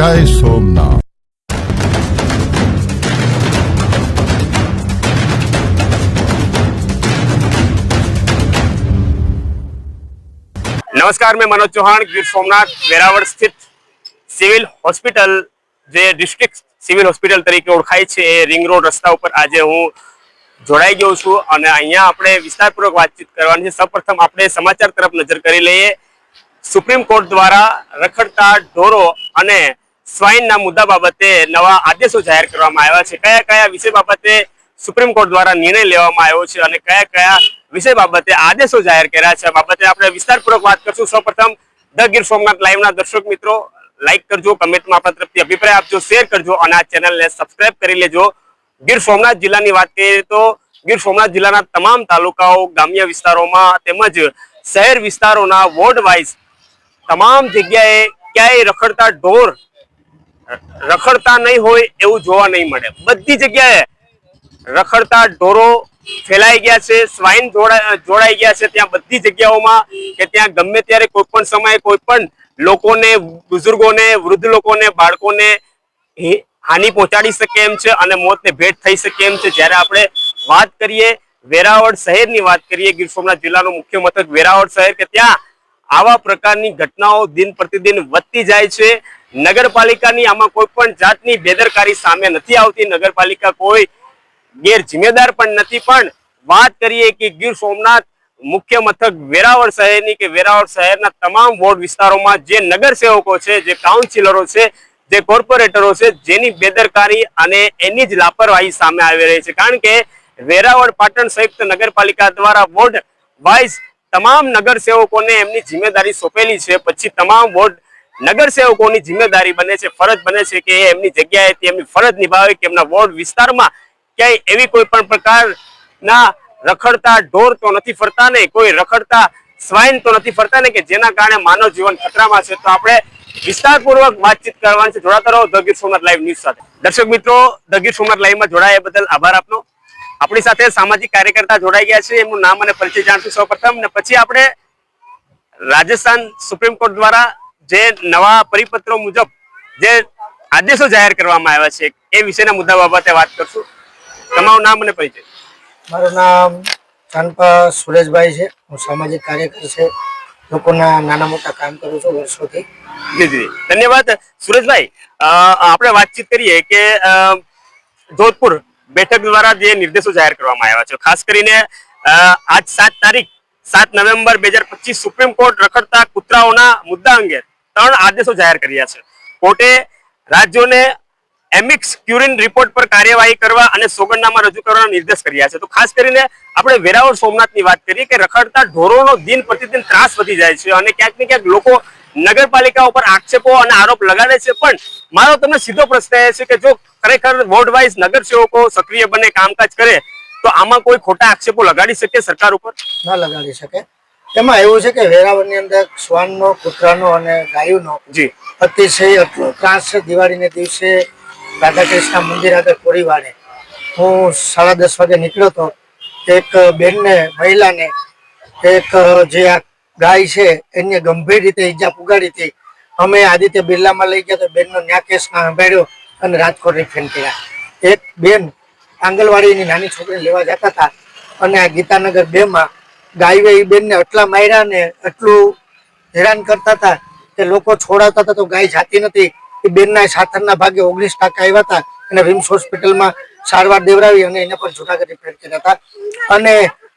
જય સોમનાથ નમસ્કાર, મેં મનોજ ચૌહાણ, ગીર સોમનાથ, વેરાવળ સ્થિત સિવિલ હોસ્પિટલ, જે ડિસ્ટ્રિક્ટ સિવિલ હોસ્પિટલ તરીકે ઓળખાય છે, એ રિંગ રોડ રસ્તા ઉપર આજે હું જોડાઈ ગયો છું અને અહીંયા આપણે વિસ્તારપૂર્વક વાતચીત કરવાની છે. સૌપ્રથમ આપણે સમાચાર તરફ નજર કરી લઈએ. સુપ્રીમ કોર્ટ દ્વારા રખડતા ઢોરો અને સ્વાઇનના મુદ્દા બાબતે નવા આદેશો જાહેર કરવામાં આવ્યા છે. કયા કયા વિષય બાબતે સુપ્રીમ કોર્ટ દ્વારા નિર્ણય લેવામાં આવ્યો છે અને કયા કયા વિષય બાબતે આદેશો જાહેર કર્યા છે? બાબતે આપણે વિસ્તારપૂર્વક વાત કરશું. સૌપ્રથમ, ધ ગીર સોમનાથ લાઈવના દર્શક મિત્રો લાઈક કરજો, કમેન્ટમાં આપણા તરફથી અભિપ્રાય આપજો શેર કરજો અને આ ચેનલને સબસ્ક્રાઇબ કરી લેજો. ગીર સોમનાથ જિલ્લાની વાત કરીએ તો ગીર સોમનાથ જિલ્લાના તમામ તાલુકાઓ ગ્રામ્ય વિસ્તારોમાં તેમજ શહેર વિસ્તારોના વોર્ડ વાઇઝ તમામ જગ્યાએ ક્યાંય રખડતા ઢોર રખડતા નહીં હોય એવું જોવા નહીં મળે. બધી જગ્યાએ રખડતા ઢોરો ફેલાઈ ગયા છે સ્વાઇન જોડા જોડાઈ ગયા છે ત્યાં બધી જગ્યાઓમાં કે ત્યાં ગમે ત્યારે કોઈ પણ સમયે કોઈ પણ લોકોને, બુઝુર્ગોને, વૃદ્ધ લોકોને, બાળકોને હાનિ પહોંચાડી શકે એમ છે અને મોતને ભેટ થઈ શકે એમ છે. જ્યારે આપણે વાત કરીએ વેરાવળ શહેરની વાત કરીએ, ગીર સોમનાથ જિલ્લાનું મુખ્ય મથક વેરાવળ શહેર, કે ત્યાં આવા પ્રકારની ઘટનાઓ દિન પ્રતિદિન વધતી જાય છે. નગરપાલિકાની આમાં કોઈ પણ જાતની બેદરકારી સામે નથી આવતી. નગરપાલિકા કોઈ ગેરજિમ્મેદાર પણ નથી. પણ વાત કરીએ કે ગીર સોમનાથ મુખ્ય મથક વેરાવળ શહેરની કે વેરાવળ શહેરના તમામ વોર્ડ વિસ્તારોમાં જે નગરસેવકો છે, જે કાઉન્સિલરો છે, જે કોર્પોરેટરો છે, જેની બેદરકારી અને એની જ લાપરવાહી સામે આવી રહી છે. કારણ કે વેરાવળ પાટણ સંયુક્ત નગરપાલિકા દ્વારા વોર્ડ વાઇઝ તમામ નગરસેવકોને એમની જિમ્મેદારી સોંપેલી છે. પછી તમામ વોર્ડ નગરસેવકોની જિમ્મેદારી બને છે, ફરજ બને છે કે એમની જગ્યાએ એમની ફરજ નિભાવે કે એમના વોર્ડ વિસ્તારમાં ક્યાંય એવી કોઈ પણ પ્રકારના રખડતા ઢોર તો નથી ફરતા ને, કોઈ રખડતા સ્વાઇન તો નથી ફરતા ને કે જેના કારણે માનવ જીવન ખતરામાં છે. તો આપણે વિસ્તારપૂર્વક વાતચીત કરવાની છે. જોડાતા રહો ધ ગીર લાઈવ ન્યૂઝ સાથે. દર્શક મિત્રો, ધ ગીર લાઈવમાં જોડાયા બદલ આભાર આપનો. આપણી સાથે સામાજિક કાર્યકર્તા જોડાઈ ગયા છે. એમનું નામ અને પરિચય જાણશું સૌપ્રથમ. ને પછી આપણે રાજસ્થાન સુપ્રીમ કોર્ટ દ્વારા જે નવા પરિપત્રો મુજબ જે આદેશો જાહેર કરવામાં આવ્યા છે એ વિશેના મુદ્દા બાબતે વાત કરશું. તમારું નામ અને પરિચય. મારું નામ ચાંદપા સુરેશભાઈ છે. હું સામાજિક કાર્યકર છે. લોકોના નાના મોટા કામ કરું છું વર્ષોથી. જી જી. ધન્યવાદ. સુરેશભાઈ આપણે વાતચીત કરીએ કે જોધપુર બેઠક દ્વારા જે નિર્દેશો જાહેર કરવામાં આવ્યા છે. ખાસ કરીને આજ સાત તારીખ સાત નવેમ્બર બે હજાર પચીસ સુપ્રીમ કોર્ટ રખડતા કૂતરાઓના મુદ્દા અંગે ત્રણ આદેશો જાહેર કર્યા છે. કોર્ટે રાજ્યોને એમિક્સ ક્યુરિન રિપોર્ટ પર કાર્યવાહી કરવા અને સોગંદનામા રજૂ કરવાના નિર્દેશ કર્યા છે. તો ખાસ કરીને આપણે વેરાવળ સોમનાથની વાત કરીએ કે રખડતા ઢોરોનો દિન પ્રતિદિન ત્રાસ વધી જાય છે અને ક્યાંક ને ક્યાંક લોકો નગરપાલિકા ઉપર આક્ષેપો અને આરોપ લગાડે છે. પણ મારો તમને સીધો પ્રશ્ન એ છે કે જો ખરેખર વોર્ડ વાઇઝ નગરસેવકો સક્રિય બને કામકાજ કરે, તો આમાં કોઈ ખોટા આક્ષેપો લગાડી શકે સરકાર ઉપર? ના લગાડી શકે. એમાં એવું છે કે વેરાવળની અંદર શ્વાનનો કૂતરાનો અને ગાયુનો જી. અતિશય ત્રાસ છે. દિવાળીને દિવસે રાધાકૃષ્ણ મંદિર આગળ કોરીવાડે હું સાડા દસ વાગે નીકળ્યો હતો. એક બેનને મહિલાને એક જે આ ગાય છે એને ગંભીર રીતે ઈજા પુગાડી હતી. અમે આદિત્ય બિરલામાં લઈ ગયા તો બેનનો ન્યા કેસ સાંભળ્યો અને રાજકોટ રિફેન કર્યા. એક બેન આંગણવાડીની નાની છોકરીને લેવા જતા હતા અને આ ગીતાનગર બે માં ગાયવે બેનને એટલા માર્યા ને એટલું હેરાન કરતા હતા કે લોકો છોડાવતા હતા તો ગાય જાતી નથી એ બેનના સાથરના ભાગે ઓગણીસ ટકા આવ્યા હતા અને રિમ્સ હોસ્પિટલમાં સારવાર દેવડાવી અને એને પણ જુનાગઢ રિપેર કર્યા હતા. અને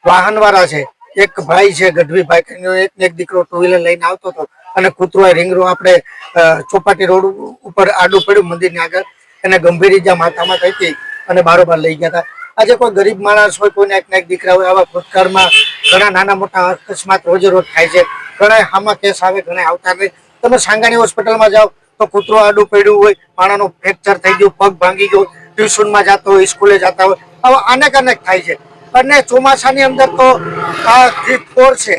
વાહનવાળા છે, એક ભાઈ છે ગઢવી ભાઈ કરીને એક એક દીકરો ટુ વ્હીલર લઈને આવતો હતો. અને કૂતરો રીંગરો આપણે ચોપાટી રોડ ઉપર આડું પડ્યું મંદિરની આગળ. એને ગંભીર ઈજા માથામાં થઈ હતી અને બારોબાર લઈ ગયા હતા. આજે કોઈ ગરીબ માણસ હોય, કોઈને એક એક દીકરા હોય, આવા ભૂતકાળમાં ઘણા નાના મોટા અકસ્માત રોજે રોજ થાય છે. ઘણા હામાં કેસ આવે ઘણા આવતા નહીં. તમે સાંગાણી હોસ્પિટલમાં જાઓ તો કૂતરો આડું પડ્યું હોય માણાનું ફ્રેક્ચર થઈ ગયું, પગ ભાંગી ગયો, ટ્યુશનમાં જતો હોય, સ્કૂલે જતા હોય, આવા અનેક અનેક થાય છે. અને ચોમાસાની અંદર તો આ જે ઢોર છે,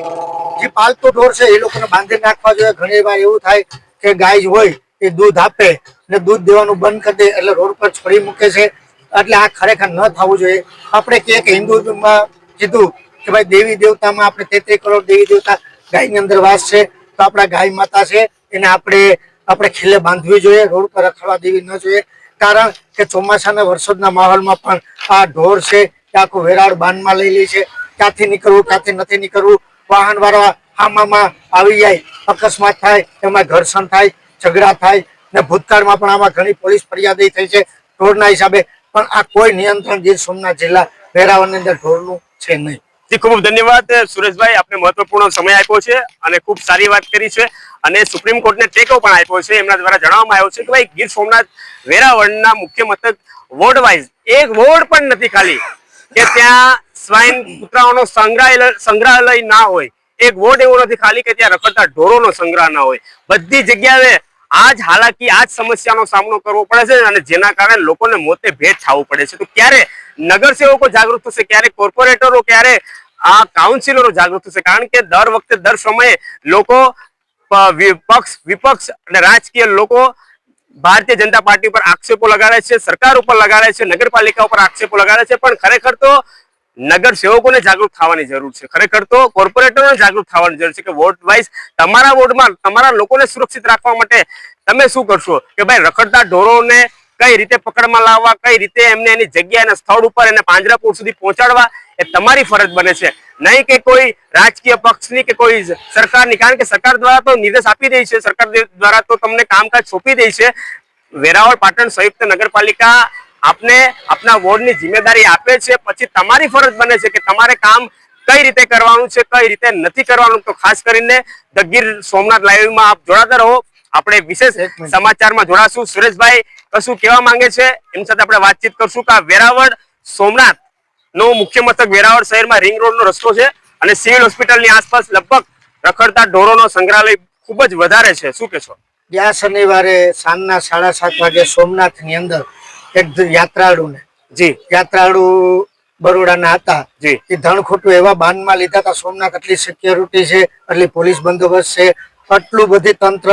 જે પાલતુ ઢોર છે, એ લોકોને બાંધી નાખવા જોઈએ. ઘણી વાર એવું થાય કે ગાય હોય, એ દૂધ આપે ને દૂધ દેવાનું બંધ કરી દે, એટલે રોડ પર છોડી મૂકે છે. એટલે આ ખરેખર ન થવું જોઈએ. આપણે કહે કે હિન્દુમાં કીધું કે ભાઈ દેવી દેવતામાં આપણે તેત્રીસ કરોડ દેવી દેવતા ગાયની અંદર વાસ છે, તો આપણા ગાય માતા છે, એને આપણે આપણે ખીલે બાંધવી જોઈએ, રોડ પર રખડવા દેવી ન જોઈએ. કારણ કે ચોમાસાના વરસાદના માહોલમાં પણ આ ઢોર છે કે આખું વેરાળ બાંધમાં લઈ લે છે. ક્યાંથી નીકળવું, ક્યાંથી નથી નીકળવું? વાહન વાળા આમાં આવી જાય, અકસ્માત થાય, એમાં ઘર્ષણ થાય, ઝઘડા થાય, ને ભૂતકાળમાં પણ આમાં ઘણી પોલીસ ફરિયાદી થઈ છે. ઢોરના હિસાબે પણ આ કોઈ નિયંત્રણ ગીર સોમનાથ જિલ્લા વેરાવળની અંદર ઢોરનું છે નહીં. ખૂબ ધન્યવાદ સુરેશભાઈ. આપને મહત્વપૂર્ણ સમય આપ્યો છે અને ખૂબ સારી વાત કરી છે. અને સુપ્રીમ કોર્ટને ટેકો પણ આપ્યો છે. એમના દ્વારા જણાવવામાં આવ્યો છે કે ભાઈ, ગીર સોમનાથ વેરાવળના મુખ્ય મથક વોર્ડ વાઇઝ એક વોર્ડ પણ નથી ખાલી. કે ત્યાં સ્વાઇન કૂતરાઓનો સંગ્રહાલય સંગ્રહાલય ના હોય. એક વોર્ડ એવો નથી ખાલી કે ત્યાં રખડતા ઢોરોનો સંગ્રહ ના હોય. બધી જગ્યાએ આજ હાલાકી, આજ સમસ્યાનો સામનો કરવો પડે છે અને જેના કારણે લોકોને મોતે ભેટ થવું પડે છે. તો ક્યારે નગરસેવકો જાગૃત થશે, ક્યારે કોર્પોરેટરો, ક્યારે આ કાઉન્સિલરો જાગૃત થશે? કારણ કે દર વખતે, દર સમયે લોકો પક્ષ વિપક્ષ અને રાજકીય લોકો ભારતીય જનતા પાર્ટી ઉપર આક્ષેપો લગાડે છે, સરકાર ઉપર લગાડે છે, નગરપાલિકા ઉપર આક્ષેપો લગાડે છે. પણ ખરેખર તો નગર સેવકોને જાગૃત થવાની જરૂર છે. ખરેખર તો કોર્પોરેટરોને જાગૃત થવાની જરૂર છે કે વોટ વાઇઝ તમારા વોર્ડમાં તમારા લોકોને સુરક્ષિત રાખવા માટે તમે શું કરશો? કે ભાઈ રખડતા ઢોરોને કઈ રીતે પકડમાં લાવવા, કઈ રીતે એમને એની જગ્યા સ્થળ ઉપર એને પાંજરાપુર સુધી પહોંચાડવા એ તમારી ફરજ બને છે. નહીં કે કોઈ રાજકીય પક્ષની કે કોઈ સરકારની. કારણ કે સરકાર દ્વારા તો નિર્દેશ આપી દે છે. સરકાર દ્વારા તો તમને કામકાજ સોંપી દે છે. વેરાવળ પાટણ સંયુક્ત નગરપાલિકા આપને આપના વોર્ડની જિમ્મેદારી આપે છે પછી તમારી ફરજ બને છે કે તમારે કામ કઈ રીતે કરવાનું છે કઈ રીતે નથી કરવાનું તો ખાસ કરીને ધ ગીર સોમનાથ લાઈવમાં આપ જોડાતા રહો. આપણે વિશેષ સમાચારમાં જોડાશું. સુરેશભાઈ કશું કેવા માંગે છે? એમ સાથે આપણે વાતચીત કરશું કે વેરાવળ સોમનાથ નો મુખ્ય મથક વેરાવળ શહેરમાં રિંગ રોડ નો રસ્તો છે અને સિવિલ હોસ્પિટલની આસપાસ લગભગ રખડતા ઢોરોનો સંગ્રહાલય ખૂબ જ વધારે છે. શું કહેશો? ગયા શનિવારે સાંજના સાડા સાત વાગે સોમનાથની અંદર એક યાત્રાળુને. જી. યાત્રાળુ બરોડાના હતા. જી. એ ધણ ખોટું એવા બાનમાં લીધા હતા સોમનાથ આટલી સિક્યોરિટી છે એટલી પોલીસ બંદોબસ્ત છે આટલું બધી તંત્ર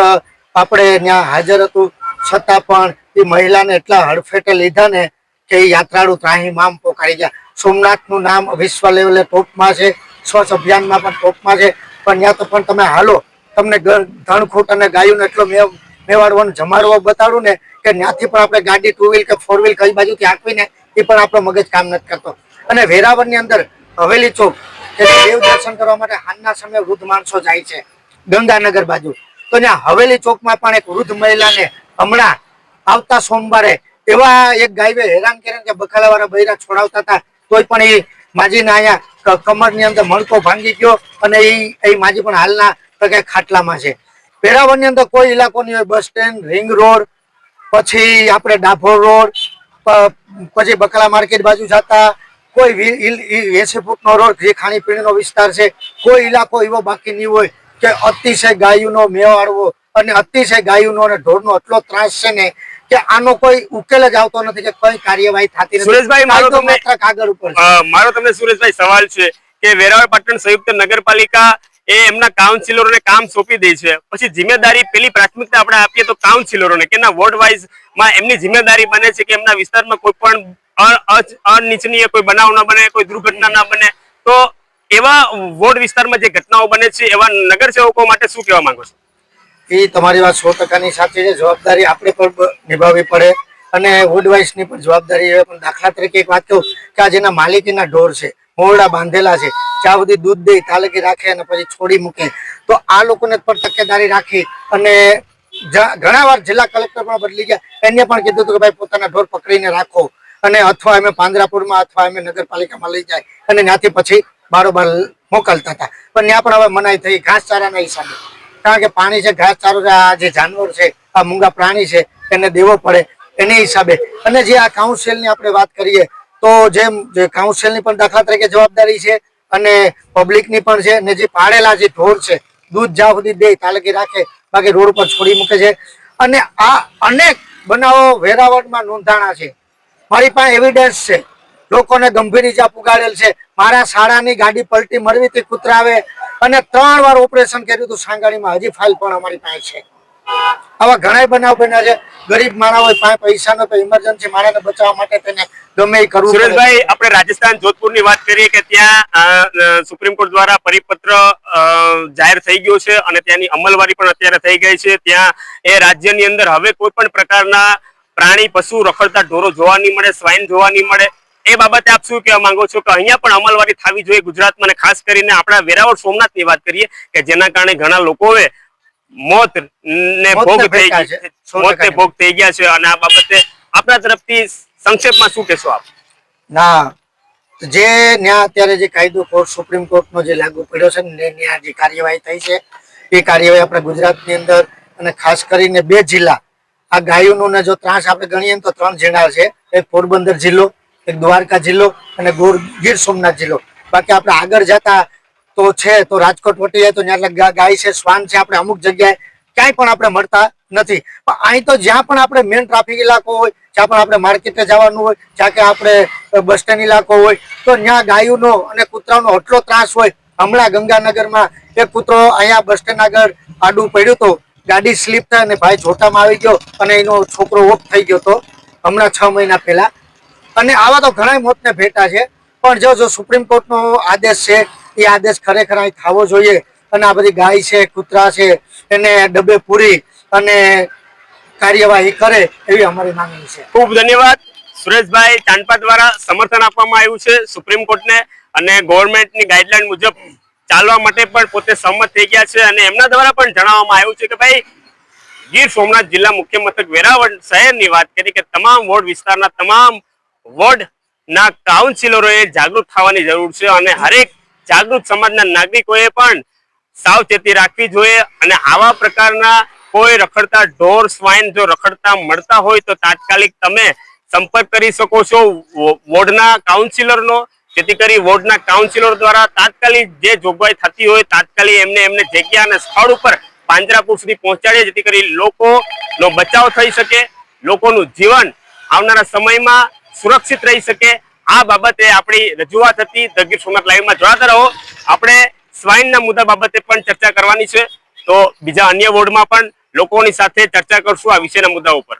આપણે ત્યાં હાજર હતું. છતાં પણ એ મહિલાને એટલા હડફેટે લીધા ને કે એ યાત્રાળુ ત્રાહી મામ પોકારી ગયા. સોમનાથનું નામ વિશ્વ લેવલે ટોપમાં છે સ્વચ્છ અભિયાનમાં પણ ટોપમાં છે. પણ ત્યાં તો પણ તમે હાલો તમને ધણખૂટ અને ગાયું એટલો મેવ મેવાડવાનો જમાડવા બતાડું ને કે ત્યાંથી પણ આપણે ગાડી ટુ વ્હીલ કે ફોર વ્હીલ કઈ બાજુથી આંકવીને એ પણ આપણો મગજ કામ નથી કરતો. અને વેરાવળની અંદર હવેલી ચોક, કે દેવ દર્શન કરવા માટે હાલના સમયે વૃદ્ધ માણસો જાય છે, ગંગાનગર બાજુ. તો ત્યાં હવેલી ચોકમાં પણ એક વૃદ્ધ મહિલાને હમણાં આવતા સોમવારે એવા એક ગાયવે હેરાન કર્યા કે બખાલાવાળા બૈરા છોડાવતા હતા, તોય પણ એ માજીને અહીંયા કમરની અંદર મણકો ભાંગી ગયો અને એ એ માજી પણ હાલના તકે ખાટલામાં છે. વેરાવળની અંદર કોઈ ઇલાકો નહીં હોય બસ સ્ટેન્ડ રિંગ રોડ પછી આપણે ડાભોર રોડ પછી બકલા માર્કેટ બાજુ જતા કોઈ એસી ફૂટનો રોડ જે ખાણીપીણીનો વિસ્તાર છે કોઈ ઇલાકો એવો બાકી નહીં હોય કે અતિશય ગાયુનો મેવાડવો અને અતિશય ગાયુનો અને ઢોરનો એટલો ત્રાસ છે ને કે આનો કોઈ ઉકેલ જ આવતો નથી કે કઈ કાર્યવાહી થતી નથી. સુરેશભાઈ, મારો તમને- કાગળ ઉપર મારો તમને સુરેશભાઈ સવાલ છે કે વેરાવળ પાટણ સંયુક્ત નગરપાલિકા એ એમના કાઉન્સિલરોને કામ સોંપી દે છે. પછી જિમ્મેદારી પેલી પ્રાથમિકતા આપણે આપીએ તો કાઉન્સિલરોને કે એના વોર્ડ વાઇઝમાં એમની જિમ્મેદારી બને છે કે એમના વિસ્તારમાં કોઈ પણ અનિચ્છનીય કોઈ બનાવ ના બને, કોઈ દુર્ઘટના ના બને. તો એવા વોર્ડ વિસ્તારમાં જે ઘટનાઓ બને છે, એવા નગરસેવકો માટે શું કહેવા માંગો છો? એ તમારી વાત સો ટકાની સાચી છે. જવાબદારી આપણે પણ નિભાવવી પડે અને વોર્ડ વાઇઝની પણ જવાબદારી પણ દાખલા તરીકે એક વાત કહું કે આ જેના માલિકીના ઢોર છે મોરડા બાંધેલા છે. જ્યાં સુધી દૂધ દઈ તાલકી રાખે અને પછી છોડી મૂકે. તો આ લોકોને પણ તકેદારી રાખી અને ઘણા વાર જિલ્લા કલેક્ટર પણ બદલી ગયા. એને પણ કીધું હતું કે ભાઈ પોતાના ઢોર પકડીને રાખો. અને અથવા અમે પાંજરાપુરમાં અથવા અમે નગરપાલિકામાં લઈ જાય. અને ત્યાંથી પછી બારોબાર મોકલતા હતા. પણ ત્યાં પણ હવે મનાઈ થઈ. ઘાસચારાના હિસાબે. કારણ કે પાણી છે, ઘાસચારો આ જે જાનવર છે, આ મૂંગા પ્રાણી છે, એને દેવો પડે. એની હિસાબે. અને જે આ કાઉન્સિલની આપણે વાત કરીએ તો જેમ જે કાઉન્સિલની પણ દાખલા તરીકે જવાબદારી છે અને પબ્લિકની પણ છે ને જે પાડેલા જે ઢોર છે, દૂધ જ્યાં સુધી દે, તાલકી રાખે, બાકી રોડ પર છોડી મૂકે છે. અને આ અનેક બનાવો વેરાવળમાં નોંધાણા છે. મારી પાસે એવિડન્સ છે. લોકોને ગંભીર ઈજા પુગાડેલ છે. મારા શાળાની ગાડી પલટી મરવી કૂતરા આવે અને ત્રણ વાર ઓપરેશન કર્યું હતું સાંગાણીમાં હજી ફાઇલ પણ અમારી પાસે છે. આવા ઘણા બનાવ બન્યા છે. ગરીબ માણા હોય, પાસે પૈસા નો તો ઇમરજન્સી માણસને બચાવવા માટે તેને ગમે એ કરવું. સુરેશભાઈ, આપણે રાજસ્થાન જોધપુરની વાત કરીએ કે ત્યાં સુપ્રીમ કોર્ટ દ્વારા પરિપત્ર જાહેર થઈ ગયો છે અને ત્યાંની અમલવારી પણ અત્યારે થઈ ગઈ છે. ત્યાં એ રાજ્યની અંદર હવે કોઈ પ્રકારના પ્રાણી, પશુ રખડતા ઢોરો જોવા નહીં મળે સ્વાઇન જોવા નહીં મળે. એ બાબતે આપ શું કહેવા માંગો છો કે અહીંયા પણ અમલવારી થવી જોઈએ ગુજરાતમાં? ખાસ કરીને આપણા વેરાવળ સોમનાથની વાત કરીએ કે જેના કારણે ઘણા લોકોએ મોત ને ભોગ થઈ મોતને ટકાની ભોગ થઈ ગયા છે અને આ બાબતે આપણા તરફથી સંક્ષેપમાં શું કહેશો આપ? ના જે ન્યા અત્યારે જે કાયદો કોર્ટ સુપ્રીમ કોર્ટનો જે લાગુ પડ્યો છે ને ન્યા જે કાર્યવાહી થઈ છે એ કાર્યવાહી આપણા ગુજરાતની અંદર અને ખાસ કરીને બે જિલ્લા આ ગાયોનો ને જો ત્રાસ આપણે ગણીએ તો ત્રણ જિલ્લા છે. એક પોરબંદર જિલ્લો એક દ્વારકા જિલ્લો અને ગીર સોમનાથ જિલ્લો. બાકી આપણે આગળ જતા તો છે, તો રાજકોટ વટી જાય તો ત્યાં ગાય છે, શ્વાન છે, આપણે અમુક જગ્યાએ ક્યાંય પણ આપણે મળતા નથી. પણ અહીં તો જ્યાં પણ આપણે મેન ટ્રાફિક ઇલાકો હોય, જ્યાં પણ આપણે માર્કેટે જવાનું હોય, જ્યાં કે આપણે બસ સ્ટેન્ડ ઇલાકો હોય, તો ત્યાં ગાયોનો અને કૂતરાનો એટલો ત્રાસ હોય, હમણાં ગંગાનગરમાં એક કૂતરો અહીંયા બસ સ્ટેન્ડ આગળ આડું પડ્યું તો ગાડી સ્લીપ થાય અને ભાઈ જોટામાં આવી ગયો અને એનો છોકરો ઓફ થઈ ગયો હતો હમણાં છ મહિના પહેલા. અને આવા તો ઘણા મોતને ભેટા છે, પણ જો જો સુપ્રીમ કોર્ટનો આદેશ છે એ આદેશ ખરેખર અહીં થવો જોઈએ. અને આ બધી ગાય છે, કૂતરા છે, એને ડબ્બે પૂરી અને કાર્યવાહી કરે એવી અમારી માંગણી છે. ખૂબ ધન્યવાદ. સુરેશભાઈ ચાંદપા દ્વારા સમર્થન આપવામાં આવ્યું છે સુપ્રીમ કોર્ટને અને ગવર્મેન્ટની ગાઈડલાઈન મુજબ ચાલવા માટે પણ પોતે સંમત થઈ ગયા છે અને એમના દ્વારા પણ જણાવવામાં આવ્યું છે કે ભાઈ, ગીર સોમનાથ જિલ્લા મુખ્ય મથક વેરાવળ શહેરની વાત કરી કે તમામ વોર્ડ વિસ્તારના તમામ વોર્ડના કાઉન્સિલરોએ જાગૃત થવાની જરૂર છે અને હરેક જાગૃત સમાજના નાગરિકોએ પણ સાવચેતી રાખવી જોઈએ અને આવા પ્રકારના કોઈ રખડતા ઢોર સ્વાઇન જો રખડતા મળતા હોય તો તાત્કાલિક તમે સંપર્ક કરી શકો છો વોર્ડના કાઉન્સિલરનો. જેથી કરી વોર્ડના કાઉન્સિલર દ્વારા તાત્કાલિક જે જોગવાઈ થતી હોય તાત્કાલિક એમને એમને જગ્યા અને સ્થળ ઉપર પાંજરાપુર સુધી પહોંચાડીએ જેથી કરી લોકોનો બચાવ થઈ શકે, લોકોનું જીવન આવનારા સમયમાં સુરક્ષિત રહી શકે આ બાબતે આપણી રજૂઆત હતી. ધ ગીર સોમનાથ લાઈવમાં જોડાતા રહો. આપણે સ્વાઇનના મુદ્દા બાબતે પણ ચર્ચા કરવાની છે. તો બીજા અન્ય વોર્ડમાં પણ લોકોની સાથે ચર્ચા કરશું આ વિષયના મુદ્દા ઉપર.